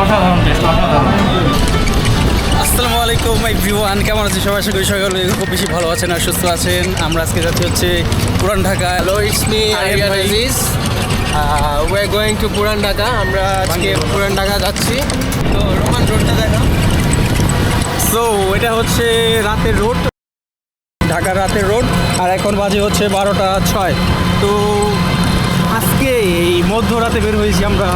অসাধারণ টেস্ট অসাধারণ। আসসালামু আলাইকুম মাই ভিওয়ান কেমন আছেন সবাই? আশা করি সকলে খুব বেশি ভালো আছেন আর সুস্থ আছেন। আমরা আজকে যাচ্ছি হচ্ছে Puran Dhaka. Aryan bhai. Aziz. Uh, we're going to Puran Dhaka. আমরা আজকে পুরান ঢাকা যাচ্ছি। তো রোমান রোডটা দেখা সো এটা হচ্ছে রাতের রোড ঢাকার রাতের রোড আর এখন বাজে হচ্ছে বারোটা ছয়। তো আজকে এই মধ্যরাতে বের হয়েছি আমরা।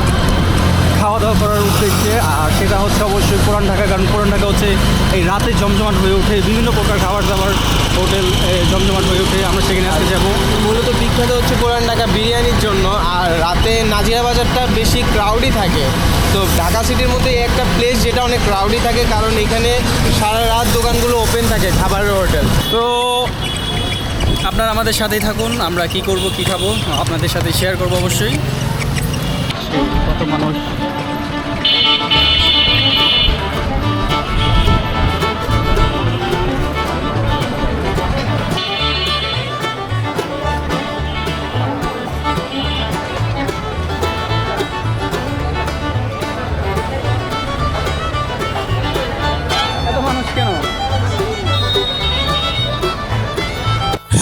খাওয়া দাওয়া করার উদ্দেশ্যে, আর সেটা হচ্ছে অবশ্যই পুরান ঢাকা, কারণ পুরান ঢাকা হচ্ছে এই রাতে জমজমাট হয়ে ওঠে, বিভিন্ন প্রকার খাবার দাবার হোটেল জমজমাট হয়ে ওঠে, আমরা সেখানে আজকে যাব। মূলত বিখ্যাত হচ্ছে পুরান ঢাকা বিরিয়ানির জন্য, আর রাতে নাজিরা বাজারটা বেশি ক্রাউডই থাকে। তো ঢাকা সিটির মধ্যে একটা প্লেস যেটা অনেক ক্রাউডই থাকে, কারণ এখানে সারা রাত দোকানগুলো ওপেন থাকে, খাবারের হোটেল তো আপনারা আমাদের সাথেই থাকুন, আমরা কি করব, কি খাব, আপনাদের সাথে শেয়ার করব অবশ্যই। কত মানুষ?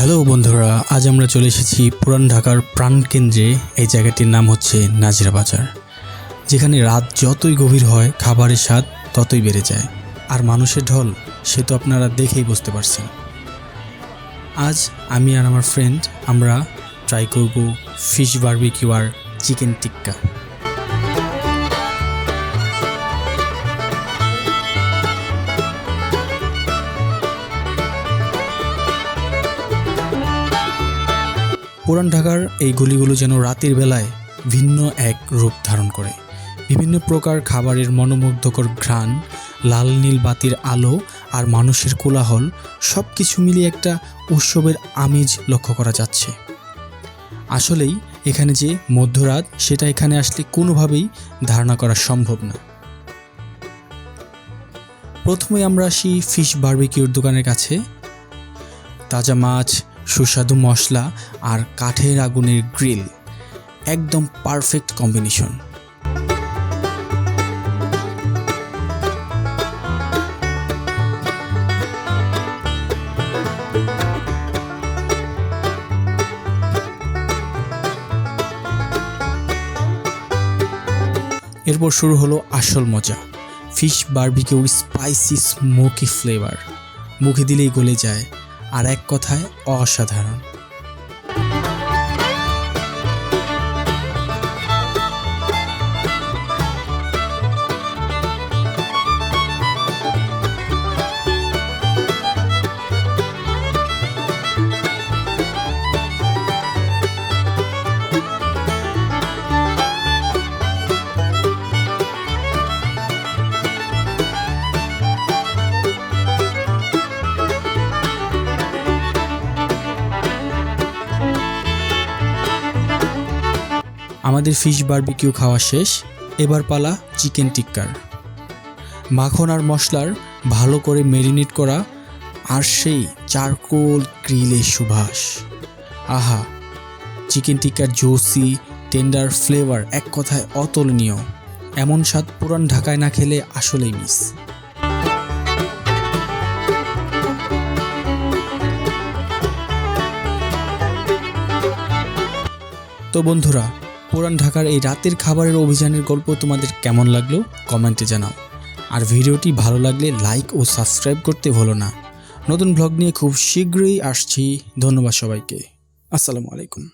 হ্যালো বন্ধুরা, আজ আমরা চলে এসেছি পুরান ঢাকার প্রাণকেন্দ্রে এই জায়গাটির নাম হচ্ছে নাজিরা বাজার, যেখানে রাত যতই গভীর হয়, খাবারের স্বাদ ততই বেড়ে যায়। আর মানুষের ঢল, সে তো আপনারা দেখেই বুঝতে পারছেন। আজ আমি আর আমার ফ্রেন্ড আমরা ট্রাই করব ফিশ বার্বিকিউ আর চিকেন টিক্কা পুরান ঢাকার এই গলিগুলো যেন রাতের বেলায় ভিন্ন এক রূপ ধারণ করে। বিভিন্ন প্রকার খাবারের মনোমুগ্ধকর ঘ্রাণ, লাল নীল বাতির আলো আর মানুষের কোলাহল সব কিছু মিলিয়ে একটা উৎসবের আমেজ লক্ষ্য করা যাচ্ছে। আসলেই এখানে যে মধ্যরাত, সেটা এখানে আসলে কোনোভাবেই ধারণা করা সম্ভব না। প্রথমে আমরা আসি ফিশ বার্বিকিউর দোকানের কাছে। তাজা মাছ সুস্বাদু মশলা আর কাঠের আগুনের গ্রিল। একদম পারফেক্ট কম্বিনেশন। এরপর শুরু হলো আসল মজা। ফিশ বারবিকিউর স্পাইসি স্মোকি ফ্লেভার। মুখে দিলেই গলে যায় আর এক কথায় অসাধারণ। আমাদের ফিশ বারবিকিউ খাওয়া শেষ। এবার পালা চিকেন টিক্কার মাখন আর মশলার ভালো করে মেরিনেট করা আর সেই চারকোল গ্রিলের সুভাষ। আহা চিকেন টিক্কার জোসি টেন্ডার ফ্লেভার এক কথায় অতুলনীয়। এমন স্বাদ পুরান ঢাকায় না খেলে আসলেই মিস তো বন্ধুরা পুরান ঢাকার এই রাতের খাবারের অভিযানের গল্প তোমাদের কেমন লাগল? কমেন্টে জানাও। আর ভিডিওটি ভালো লাগলে লাইক ও সাবস্ক্রাইব করতে ভুলো না। নতুন ব্লগ নিয়ে খুব শীঘ্রই আসছি। ধন্যবাদ সবাইকে। আসসালামু আলাইকুম।